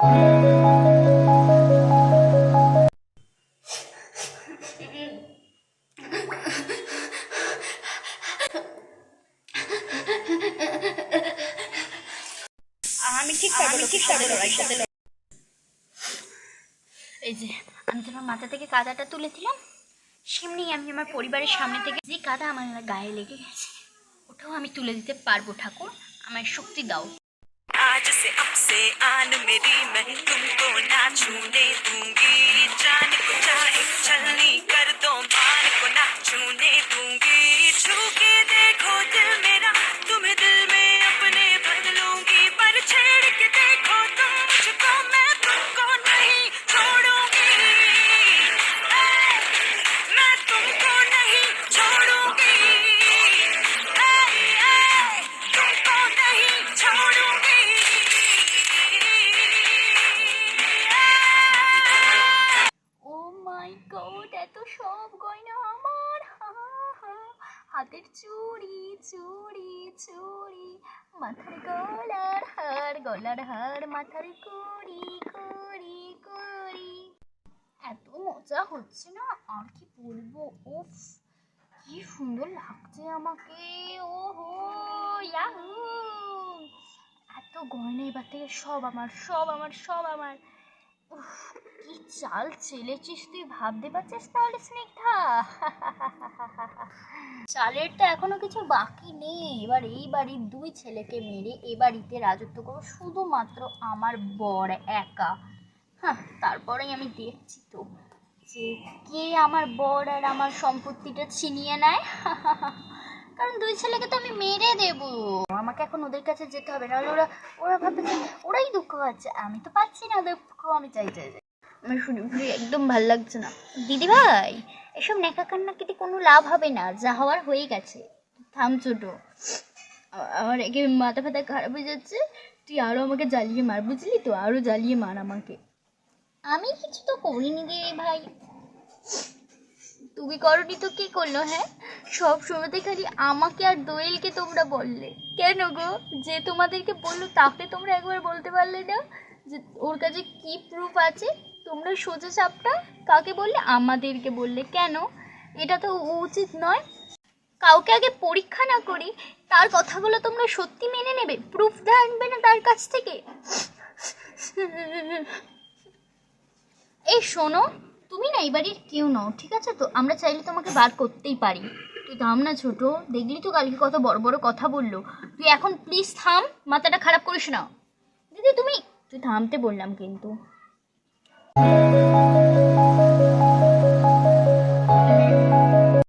আমি ঠিক এই যে, আমি তোমার মাথা থেকে কাদাটা তুলে দিলাম সেমনি আমি আমার পরিবারের সামনে থেকে কাদা আমার গায়ে লেগে গেছে, ওটাও আমি তুলে দিতে পারব, ঠাকুর। আমার শক্তি দাও। से आन मेरी मैं तुमको ना छूने दूँगी। जान को चाहे चलनी कर दो, मान को ना छूने दूँगी গড এত সব গয়না আমার। হাতের চুড়ি চুড়ি চুড়ি, মাথার গলার হার গলার হার, মাথার কুড়ি কুড়ি কুড়ি। এত মজা হচ্ছে না? আর কি বলব? উফ, কি সুন্দর লাগছে আমাকে। ওহো, ইয়াহু। এত গয়না এবার থেকে সব আমার সব আমার সব আমার। কি চাল চেলেছিস তুই? ভাবতে পারছিস তাহলে, স্নিগ্ধা? চালের তো এখনও কিছু বাকি নেই। এবার এই বাড়ির দুই ছেলেকে মেরে এ বাড়িতে রাজত্ব করব শুধুমাত্র আমার বর একা। হ্যাঁ তারপরেই আমি দেখছি তো যে কে আমার বর আর আমার সম্পত্তিটা ছিনিয়ে নেয়। কারণ দুই ছেলেকে তো আমি মেরে দেবো। আমাকে এখন ওদের কাছে যেতে হবে, নাহলে ওরা ওরা ভাববে যে ওরাই দুঃখ পাচ্ছে। আমি তো পাচ্ছি না দুঃখ, আমি চাই চাই। আমার শুনে শুনে, একদম ভালো লাগছে না। দিদি ভাই, এসব নেকা কান্নাকিতে কোনো লাভ হবে না, যা হওয়ার হয়ে গেছে। থাম ছোট। আমার একে মাথা ফাথা খারাপ হয়ে যাচ্ছে, তুই আরও আমাকে জ্বালিয়ে মার, বুঝলি তো? আরও জ্বালিয়ে মার আমাকে। আমি কিছু তো করিনি রে ভাই। তুমি করনি তো কি করল হ্যাঁ? সব সময়তে খালি আমাকে আর দোয়েলকে তোমরা বললে। কেন গো? যে তোমাদেরকে বলল, তাকে তোমরা একবার বলতে পারলে না? যে ওর কাছে কি প্রুফ আছে? তোমরা সোজা চাপটা কাকে বললে? আমাদেরকে বললে। কেন? এটা তো উচিত নয়। কাউকে আগে পরীক্ষা না করি, তার কথাগুলো তোমরা সত্যি মেনে নেবে? প্রুফ আনবে না তার কাছ থেকে? এই শোনো, তুমি না এই বাড়ির কেউ নও, ঠিক আছে তো? আমরা চাইলে তোমাকে বার করতেই পারি। তুই থাম না ছোট, দেখলি তো কালকে কত বড় বড় কথা বলল। তুই এখন প্লিজ থাম, মাথাটা খারাপ করিস না। দিদি, তুমি তুই থামতে বললাম কিন্তু। Thank you.